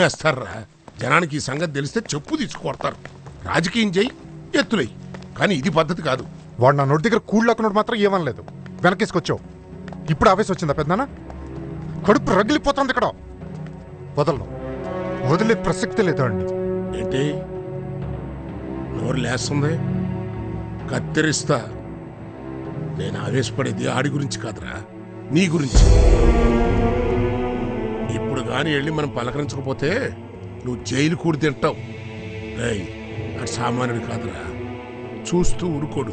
వేస్తారా జనానికి ఈ సంగతి తెలిస్తే చెప్పు తీసుకొడతారు రాజకీయం చేయి ఎత్తులై కానీ ఇది పద్ధతి కాదు. వాడు నా నోటి దగ్గర కూళ్ళు లేకున్నాడు మాత్రం ఏమనలేదు. వెనకేసుకొచ్చావు. ఇప్పుడు ఆవేశం వచ్చిందా పెద్దనా కడుపు రగిలిపోతుంది ఇక్కడ. వదలను. వదిలే ప్రసక్తి లేదు అండి ఏంటి? నోరు లేస్తుంది. కత్తిరిస్తా. నేను ఆవేశపడేది ఆడి గురించి కాదురా. నీ గురించి. కానీ వెళ్ళి మనం పలకరించకపోతే నువ్వు జైలు కూడి తింటావు. రై అటు సామాన్యుడు కాదురా. చూస్తూ ఊరుకోడు.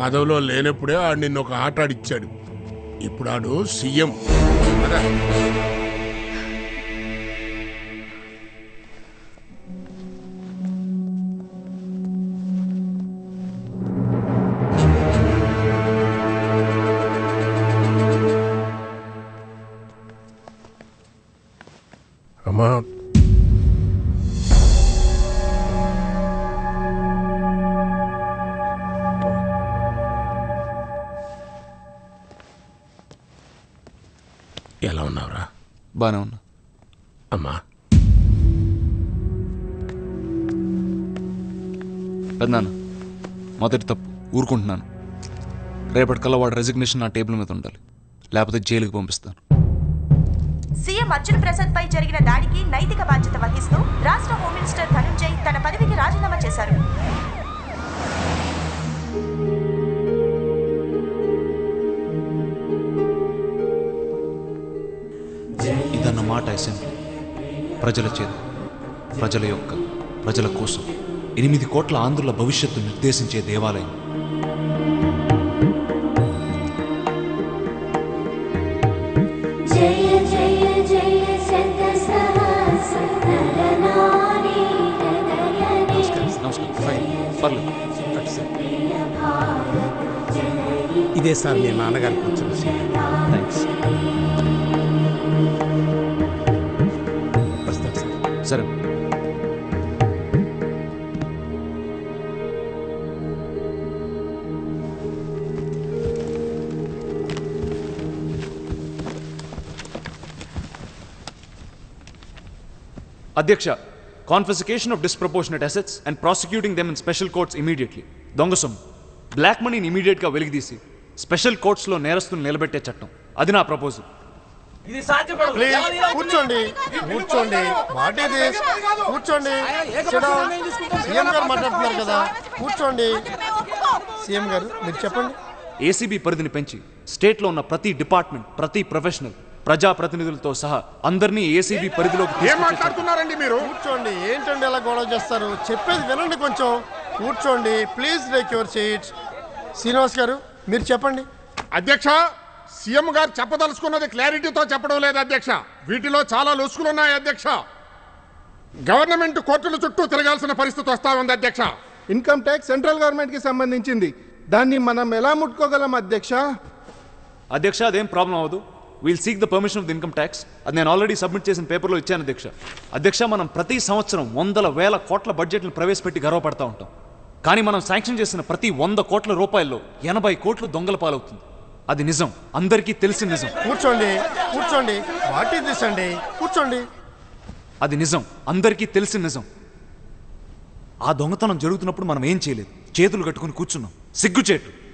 పదవిలో లేనప్పుడే ఆడు నిన్న ఒక ఆట ఆడిచ్చాడు. ఇప్పుడు ఆడు సీఎం. కదా ఉన్నావురా బానే ఉన్నా. అమ్మా. పెద్దనాన్న మొదటి తప్పు. ఊరుకుంటున్నాను. రేపటికల్లా వాడు రెసిగ్నేషన్ నా టేబుల్ మీద ఉండాలి. లేకపోతే జైలుకి పంపిస్తాను. సీఎం అర్జున్ ప్రసాద్ పై జరిగిన దాడికి నైతిక బాధ్యత వహిస్తూ రాష్ట్ర హోమ్ మినిస్టర్ ధనుంజయ్ తన పదవికి రాజీనామా చేశారు. అసెంబ్లీ ప్రజల చేత ప్రజల యొక్క ప్రజల కోసం. ఎనిమిది కోట్ల ఆంధ్రుల భవిష్యత్తు నిర్దేశించే దేవాలయం. ఇదే సార్ మీ నాన్నగారికి వచ్చిన థ్యాంక్స్ అధ్యక్ష confiscation of disproportionate assets and prosecuting them in special courts immediately దొంగ సొమ్ము బ్లాక్ మనీని ఇమీడియట్గా వెలికితీసి స్పెషల్ కోర్ట్స్లో నేరస్తులు నిలబెట్టే చట్టం అది నా ప్రపోజల్ ప్లీజ్ కూర్చోండి కూర్చోండి వాట్ ఇది కూర్చోండి. సీఎం గారు మాట్లాడుతున్నారు కదా కూర్చోండి సీఎం గారు మీరు చెప్పండి ఏసీబీ పరిధిని పెంచి స్టేట్లో ఉన్న ప్రతి డిపార్ట్మెంట్ ప్రతి ప్రొఫెషనల్ ప్రజాప్రతినిధులతో సహా అందరినీ ఏసీబీ పరిధిలోకి ఏం. మాట్లాడుతున్నారండి మీరు? కూర్చోండి. ఏంటండి ఎలా గొడవ చేస్తారు? చెప్పేది వినండి కొంచెం. కూర్చోండి. Please take your seats. Srinivas garu మీరు చెప్పండి. అధ్యక్ష సీఎం గారు చెప్పదలుచుకున్నది క్లారిటీతో చెప్పడం లేదు అధ్యక్ష. వీటిలో చాలా లొసుకులు ఉన్నాయి అధ్యక్ష. గవర్నమెంట్ కోర్టుల చుట్టూ తిరగాల్సిన పరిస్థితి వస్తా ఉంది అధ్యక్ష. ఇన్కమ్ ట్యాక్స్ సెంట్రల్ గవర్నమెంట్కి సంబంధించింది. దాన్ని మనం ఎలా ముట్టుకోగలం అధ్యక్ష? అధ్యక్ష అదేం ప్రాబ్లం అవ్వదు. We'll seek the permission of the income tax అది నేను ఆల్రెడీ సబ్మిట్ చేసిన పేపర్లో ఇచ్చాను అధ్యక్ష. అధ్యక్ష మనం ప్రతి సంవత్సరం వందల వేల కోట్ల బడ్జెట్ను ప్రవేశపెట్టి గర్వపడతా ఉంటాం. కానీ మనం శాంక్షన్ చేసిన ప్రతి వంద కోట్ల రూపాయల్లో ఎనభై కోట్లు దొంగల పాలవుతుంది. అది నిజం. అందరికీ తెలిసిన నిజం. కూర్చోండి కూర్చోండి. వాట్ దిస్ అండి కూర్చోండి. అది నిజం. అందరికీ తెలిసిన నిజం. ఆ దొంగతనం జరుగుతున్నప్పుడు మనం ఏం చేయలేదు? చేతులు కట్టుకుని కూర్చున్నాం. సిగ్గుచేటు.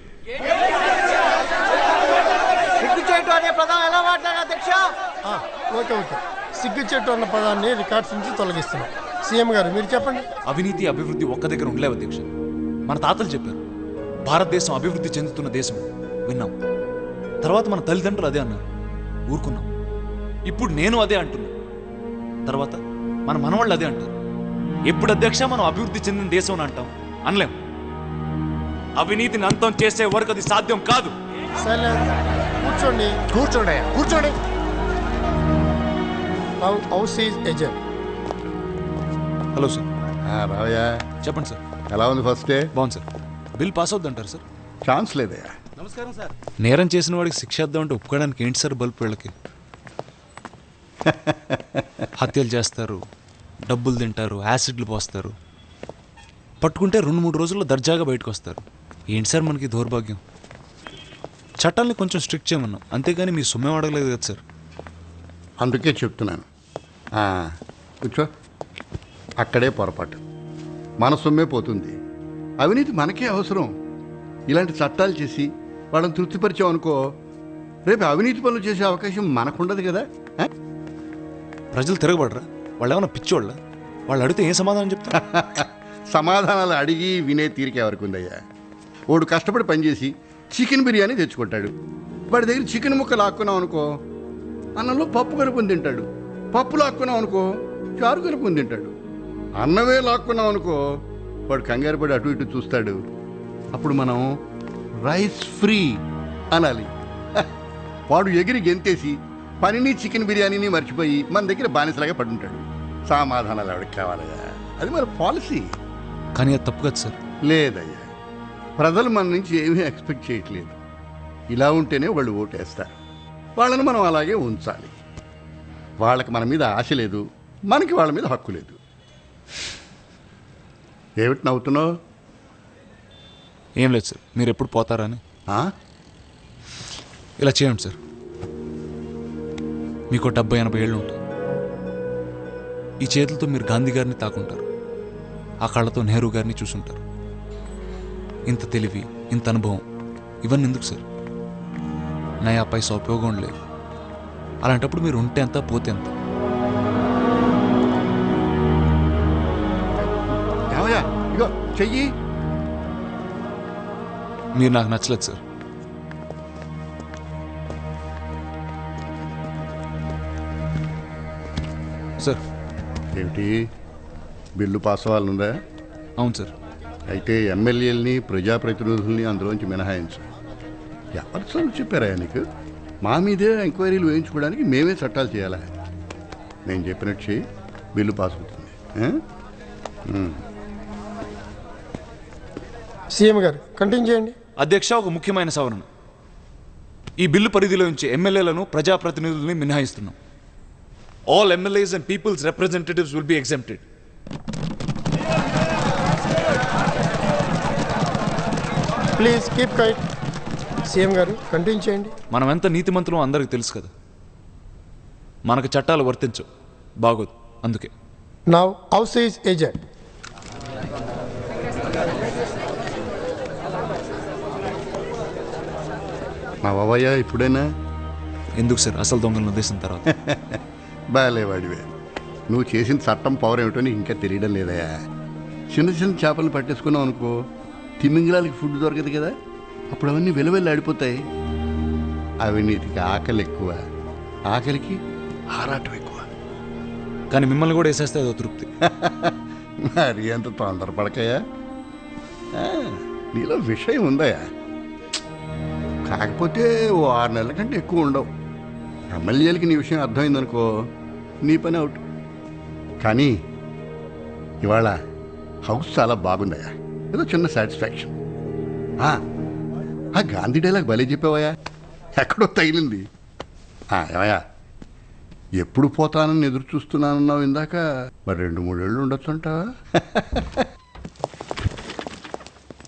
ఆ, ఓకే ఓకే. సిగ్గు చెట్టు అన్న పదాన్ని రికార్డ్స్ నుంచి తొలగిస్తున్నాం. సీఎం గారు మీరు చెప్పండి. అవినీతి అభివృద్ధి ఒక్క దగ్గర ఉండలేవు అధ్యక్ష మన తాతలు చెప్పారు భారతదేశం అభివృద్ధి చెందుతున్న దేశం. విన్నాం. తర్వాత మన తల్లిదండ్రులు అదే అన్నారు. ఊరుకున్నాం. ఇప్పుడు నేను అదే అంటున్నా. తర్వాత మన మనవాళ్ళు అదే అంటారు. ఎప్పుడు అధ్యక్ష మనం అభివృద్ధి చెందిన దేశం అని అంటాం? అనలేం. అవినీతిని అంతం చేసే వరకు అది సాధ్యం కాదు. కూర్చోండి. కూర్చోండి. కూర్చోండి. House is adjourned hello sir. రావయ్యా చెప్పండి సార్. ఎలా ఉంది ఫస్ట్ డే? బాగుంది సార్. బిల్ పాస్ అవుద్దంటారు సార్. ఛాన్స్ లేదయ్యా. నేరం చేసిన వాడికి శిక్ష ఇద్దామంటే ఒప్పుకోవడానికి ఏంటి సార్ బల్బ్ వీళ్ళకి హత్యలు చేస్తారు డబ్బులు తింటారు యాసిడ్లు పోస్తారు. పట్టుకుంటే రెండు మూడు రోజుల్లో దర్జాగా బయటకు వస్తారు. ఏంటి సార్ మనకి దౌర్భాగ్యం? చట్టాలని కొంచెం స్ట్రిక్ట్ చేయమన్నాం అంతేగాని మీ సొమ్మేం అడగలేదు కదా సార్. అందుకే చెప్తున్నాను. కూర్చో. అక్కడే పొరపాటు. మన సొమ్మే పోతుంది. అవినీతి మనకే అవసరం. ఇలాంటి చట్టాలు చేసి వాళ్ళని తృప్తిపరిచాం అనుకో రేపు అవినీతి పనులు చేసే అవకాశం మనకుండదు కదా? ప్రజలు తిరగబడరా? వాళ్ళు ఏమైనా పిచ్చోళ్ళ? వాళ్ళు అడిగితే ఏం సమాధానం చెప్తా సమాధానాలు అడిగి వినే తీరిక ఎవరికి ఉందయ్యా వాడు కష్టపడి పనిచేసి చికెన్ బిర్యానీ తెచ్చుకుంటాడు. వాడి దగ్గర చికెన్ ముక్క లాక్కున్నాం అనుకో అన్నంలో పప్పు కలుపుకొని తింటాడు. పప్పు లాక్కున్నాం అనుకో చారు కలుపుకొని తింటాడు. అన్నమే లాక్కున్నాం అనుకో వాడు కంగారు పడి అటు ఇటు చూస్తాడు. అప్పుడు మనం రైస్ ఫ్రీ అనాలి. వాడు ఎగిరి గెంతేసి పనిని చికెన్ బిర్యానీని మర్చిపోయి మన దగ్గర బానిసలాగా పడుంటాడు. సమాధానాలు ఎవరికి కావాలయ్యా? అది మన పాలసీ. కానీ అది తప్పు కదా సార్. లేదయ్యా. ప్రజలు మన నుంచి ఏమీ ఎక్స్పెక్ట్ చేయట్లేదు. ఇలా ఉంటేనే వాళ్ళు ఓటేస్తారు. వాళ్ళని మనం అలాగే ఉంచాలి. వాళ్ళకి మన మీద ఆశ లేదు. మనకి వాళ్ళ మీద హక్కు లేదు. ఏమిటి నవ్వుతున్నావు? ఏం లేదు సార్. మీరు ఎప్పుడు పోతారా అని ఆ? ఇలా చేయండి సార్. మీకు డెబ్బై ఎనభై ఏళ్ళు ఉంటాయి. ఈ చేతులతో మీరు గాంధీ గారిని తాకుంటారు. ఆ కళ్ళతో నెహ్రూ గారిని చూసుంటారు. ఇంత తెలివి ఇంత అనుభవం. ఇవన్నీ ఎందుకు సార్? నయా పైసా ఉపయోగం లేదు. అలాంటప్పుడు మీరు ఉంటే ఎంత పోతే ఎంత? ఇగో చెయ్యి. మీరు నాకు నచ్చలేదు సార్. సార్. ఏమిటి? బిల్లు పాస్ అవ్వాలనుందా? అవును సార్. అయితే ఎమ్మెల్యేలని ప్రజాప్రతినిధుల్ని అందులోంచి మినహాయించు. ఎవరు చదువు చెప్పారా నీకు? మా మీదే ఎంక్వైరీలు వేయించుకోవడానికి మేమే చట్టాలు చేయాలా? నేను చెప్పినట్టు చేయి బిల్లు పాస్ అవుతుంది? సీఎం గారు కంటిన్యూ చేయండి. అధ్యక్ష ఒక ముఖ్యమైన సవరణ. ఈ బిల్లు పరిధిలో నుంచి ఎమ్మెల్యేలను ప్రజాప్రతినిధుల్ని మినహాయిస్తున్నాం. All MLAs and peoples representatives will be exempted please keep quiet CM garu continue చేయండి. మనం ఎంత నీతిమంతులం అందరికి తెలుసు కదా. మనకు చట్టాలు వర్తించవు. బాగోదు. అందుకే. నౌ హౌస్ ఈజ్ ఏజెడ్ మా బాబాయ్య ఇప్పుడైనా? ఎందుకు సార్? అసలు దొంగలను ఉద్దేశం తర్వాత. బాగాలేవాడివే నువ్వు చేసిన చట్టం పవర్ ఏమిటో నీకు ఇంకా తెలియడం లేదయా చిన్న చిన్న చేపలను పట్టేసుకున్నావు అనుకో తిమ్మింగళాలకి ఫుడ్ దొరకదు కదా? అప్పుడు అవన్నీ వెలువెల్లి ఆడిపోతాయి. అవినీతికి ఆకలి ఎక్కువ. ఆకలికి ఆరాటం ఎక్కువ. కానీ మిమ్మల్ని కూడా వేసేస్తే అదో తృప్తి. మరి అంత తొందరపడకయా నీలో విషయం ఉందయా కాకపోతే ఓ ఆరు నెలల కంటే ఎక్కువ ఉండవు. ఎమ్మెల్యేలకి నీ విషయం అర్థమైందనుకో నీ పని అవుట్. కానీ ఇవాళ హౌస్ చాలా బాగుందయ్యా. ఏదో చిన్న సాటిస్ఫాక్షన్ ఆ, ఆ గాంధీ డైలాగ్ భలే చెప్పావయ్యా ఎక్కడో తగిలింది. ఆ, ఏమయ్యా? ఎప్పుడు పోతానని ఎదురు చూస్తున్నానన్నావు ఇందాక? మరి రెండు మూడేళ్ళు ఉండొచ్చు అంటావా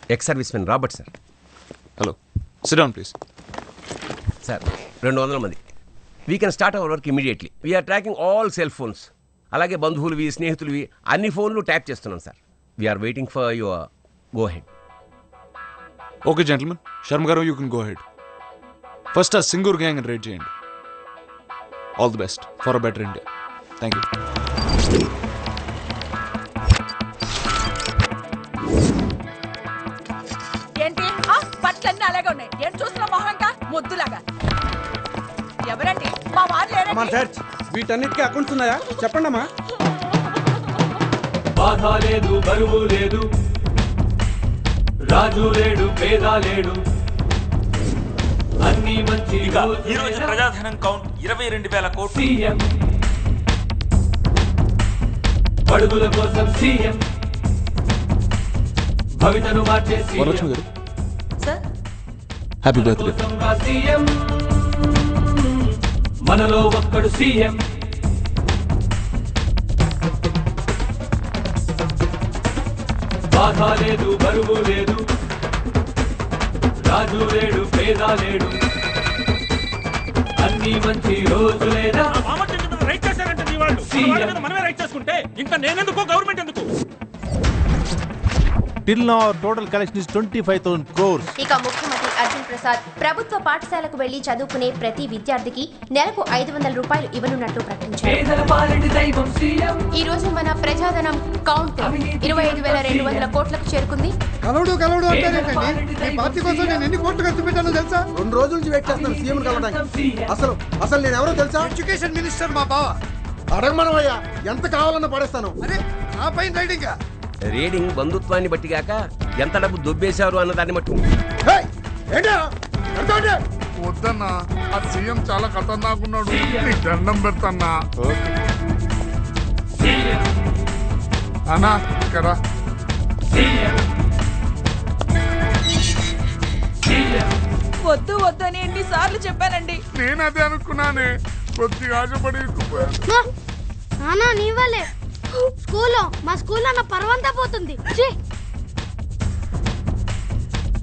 ex service men Robert sir hello sit down please sir రెండు వందల మంది. We can start our work immediately we're tracking all cell phones అలాగే బంధువులవి స్నేహితులవి అన్ని ఫోన్లు ట్యాప్ చేస్తున్నాం sir we're waiting for your go head okay gentlemen Sharma garu you can go head first ఆ సింగూర్ గ్యాంగ్ రేట్ చేయండి all the best for a better India thank you ఏంటి? ఆ, బట్టలన్నీ అలాగే ఉన్నాయి. ఏంటి చూస్తున్నా మొహం ఇంకా ముద్దులాగా. ఎవరండి? మా వారు లేరండి. వీటన్నిటికీ అకౌంట్స్ ఉన్నాయా? చెప్పండి అమ్మా బాధ లేదు బరువు లేదు. రాజు లేడు పేద లేడు అన్ని మంచి ఈ రోజు ప్రజాధనం కౌంట్ ఇరవై రెండు వేల కోట్లు. సీఎం. పడుగుల కోసం సీఎం. భవితను మార్చే Varalakshmi CM garu. Sir? Happy birthday మనలో ఒక్కడు సీఎం. బాధ లేదు బరువు లేదు. రాజు లేడు పేద లేడు. అన్ని మంచి రోజులేనా రైట్ చేశారంటే నీ వాళ్ళు. మన వాళ్ళ మీద మనమే రైట్ చేసుకుంటే ఇంకా నేనెందుకు? గవర్నమెంట్ ఎందుకు? Till now total collection is twenty five thousand crores. ఇక ముఖ్యమంత్రి అర్జున్ ప్రసాద్ ప్రభుత్వ పాఠశాలకు వెళ్ళి చదువుకునే ప్రతి విద్యార్థికి నెలకు ఐదు వందల రూపాయలు సీఎం ప్రకటించారు. ఈ రోజు మన ప్రజాధనం కౌంట్ ఇరవై ఐదు వేల రెండు వందల కోట్లకు చేరుకుంది. కలవడు కలవడు అంటారేంటండి మీ పార్టీ కోసం నేను ఎన్ని కోట్లు ఖర్చు పెట్టానో తెలుసా? రెండు రోజుల నుంచి వెయిట్ చేస్తాను సీఎం కలవడానికి. అసలు అసలు నేను ఎవరో తెలుసా? ఎడ్యుకేషన్ మినిస్టర్ మా బావ. అడగమనవయ్యా ఎంత కావాలన్నా పడేస్తాను. అరే పైన రైడింగ్? రీడింగ్ బంధుత్వాన్ని బట్టి కాక ఎంత డబ్బు దొబ్బేశారు అన్న దాన్ని బట్టి వద్దన్నా ఆ సీఎం చాలా ఖతర్నాక్ ఉన్నాడు దండం పెడతన్నా. అన్నా ఇక్కడ వద్దు వద్దు అని ఎన్నిసార్లు చెప్పానండి. నేను అదే అనుకున్నానే. కొద్దిగా ఆశపడి నానా నీ వల్లే. స్కూల్లో మా స్కూల్లో నా పర్వంతా పోతుంది. ఛీ!